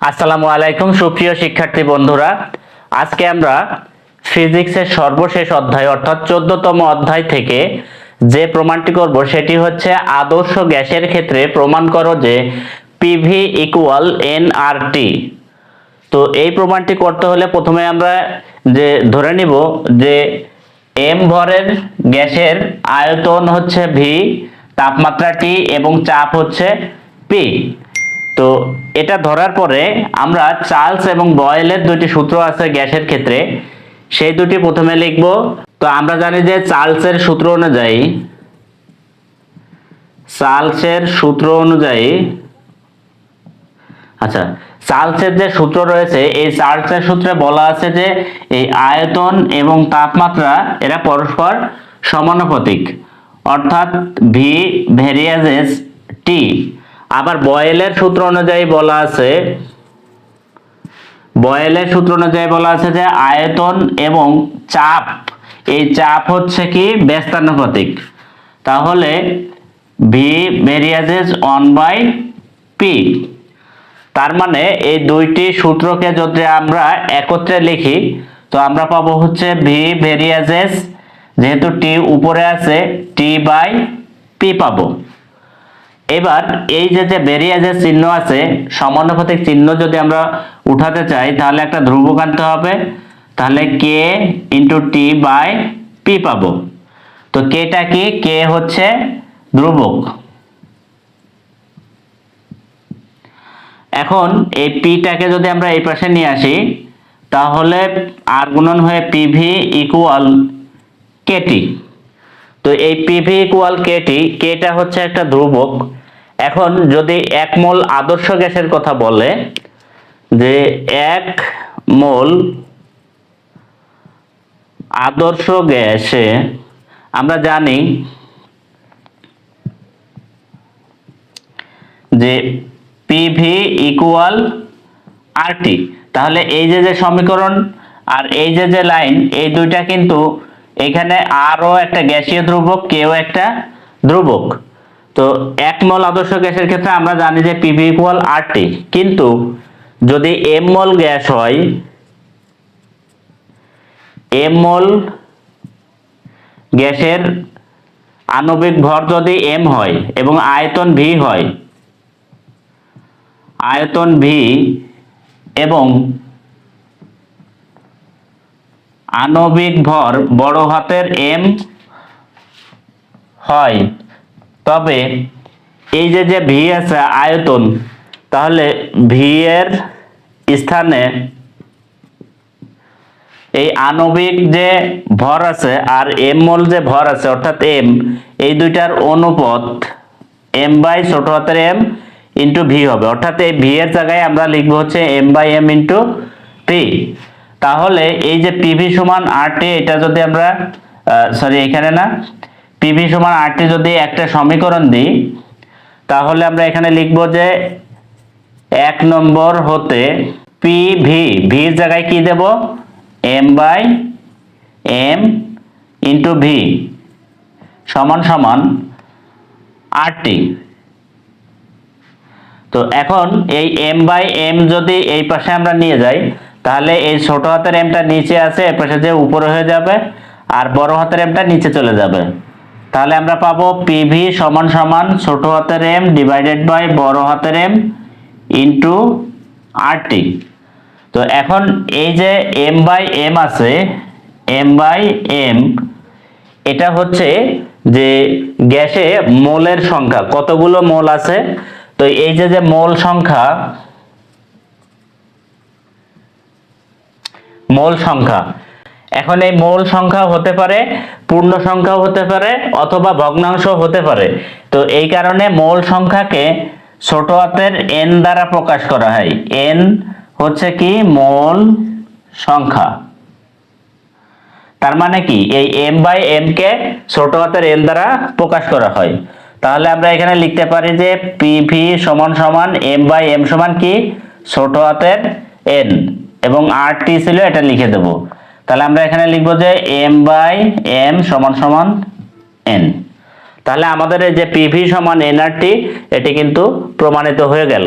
আসসালামু আলাইকুম, সুপ্রিয় শিক্ষার্থী বন্ধুরা। আজকে আমরা ফিজিক্সের সর্বশেষ অধ্যায়, অর্থাৎ চোদ্দতম অধ্যায় থেকে যে প্রমাণটি করব, সেটি হচ্ছে আদর্শ গ্যাসের ক্ষেত্রে প্রমাণ করো যে PV equal N R T তো এই প্রমাণটি করতে হলে প্রথমে আমরা যে ধরে নিব যে এম ভরের গ্যাসের আয়তন হচ্ছে ভি তাপমাত্রা টি এবং চাপ হচ্ছে পি তো এটা ধরার পরে আমরা চার্লস এবং বয়েলের দুটি সূত্র আছে গ্যাসের ক্ষেত্রে। সেই দুটি প্রথমে লিখব। তো আমরা জানি যে চার্লসের সূত্র অনুযায়ী, চার্লসের সূত্র অনুযায়ী আচ্ছা চার্লসের যে সূত্র রয়েছে, এই চার্লসের সূত্রে বলা আছে যে এই আয়তন এবং তাপমাত্রা এরা পরস্পর সমানুপাতিক। অর্থাৎ ভি ভেরিয়াজেস টি আবার বয়েলের সূত্র অনুযায়ী বলা আছে, বয়েলের সূত্র অনুযায়ী বলা আছে যে আয়তন এবং চাপ, এই চাপ হচ্ছে কি ব্যস্তানুপাতিক। তাহলে V varies one by P তার মানে এই দুইটি সূত্রকে যদি আমরা একত্রে লিখি, তো আমরা পাবো হচ্ছে ভি ভেরিয়াজেস যেহেতু টি উপরে আছে টি বাই পি পাবো। এবার এই যে যে ভেরিয়াজের চিহ্ন আছে, সমানুপাতিক চিহ্ন যদি আমরা উঠাতে চাই, তাহলে একটা ধ্রুবক আনতে হবে। তাহলে K into T by P পাবো। তো কেটা কি? কে হচ্ছে ধ্রুবক। এখন এই পিটাকে যদি আমরা এই পাশে নিয়ে আসি, তাহলে আর গুণন হয়ে পিভি ইকুয়াল কেটি তো এই পিভি ইকুয়াল কেটি কেটা হচ্ছে একটা ধ্রুবক। এখন যদি এক মোল আদর্শ গ্যাসের কথা বলে, যে এক মোল আদর্শ গ্যাসে আমরা জানি যে পিভি ইকুয়াল আরটি তাহলে এই যে যে সমীকরণ আর এই যে যে লাইন, এই দুইটা কিন্তু এখানে আরও একটা গ্যাসীয় ধ্রুবক কেউ একটা ধ্রুবক। তো এক মল আদর্শ গ্যাসের ক্ষেত্রে আমরা জানি যে পিভি ইকুয়াল আরটি কিন্তু যদি এম মল গ্যাস হয় এম মল গ্যাসের আণবিক ভর যদি এম হয় এবং আয়তন ভি হয়, আয়তন ভি এবং আণবিক ভর বড় হাতের এম হয় তবে এই যে যে ভি আছে আয়তন, তাহলে ভি এর স্থানে এই আণবিক যে ভর আছে আর এম মল যে ভর আছে, অর্থাৎ এম, এই দুইটার অনুপাত এম বাই ছোট হাতের এম ইন্টু ভি হবে। অর্থাৎ এই ভি এর জায়গায় আমরা লিখব হচ্ছে M by M into P. তাহলে এই যে পিভি সমান আরটি এটা যদি আমরা সরি এখানে না পিভি সমান আরটি যদি একটা সমীকরণ দিই, তাহলে আমরা এখানে লিখব যে এক নম্বর হতে পি ভি ভির জায়গায় কি দেব? M by M into V সমান সমান আরটি তো এখন এই এম বাই এম যদি এই পাশে আমরা নিয়ে যাই, তাহলে এই ছোট হাতের এমটা নিচে আছে এর পাশে যে উপরে হয়ে যাবে, আর বড় হাতের এমটা নিচে চলে যাবে। তাহলে আমরা পাবো পিভি সমান সমান ছোট হাতের এম ডিভাইডেড বাই বড় হাতের এম ইন্টু আরটি তো এখন এই যে এম বাই এম আছে এম বাই এম এটা হচ্ছে যে গ্যাসে মোলের সংখ্যা, কতগুলো মোল আছে? তো এই যে যে মোল সংখ্যা মোল সংখ্যা এখন এই মোল সংখ্যা হতে পারে, পূর্ণ সংখ্যাও হতে পারে, অথবা ভগ্নাংশ হতে পারে। তো এই কারণে মোল সংখ্যাকে ছোট হাতের এন দ্বারা প্রকাশ করা হয়। এন হচ্ছে কি? মোল সংখ্যা। তার মানে কি? এই এম বাই এম কে ছোট হাতের এন দ্বারা প্রকাশ করা হয়। তাহলে আমরা এখানে লিখতে পারি যে পিভি সমান সমান এম বাই এম সমান কি? ছোট হাতের এন এবং আর টি ছিল এটা লিখে দেব। তাহলে আমরা এখানে লিখব যে এম বাই এম সমান সমান এন তাহলে আমাদের এই যে পিভি সমান এনআরটি এটি কিন্তু প্রমাণিত হয়ে গেল।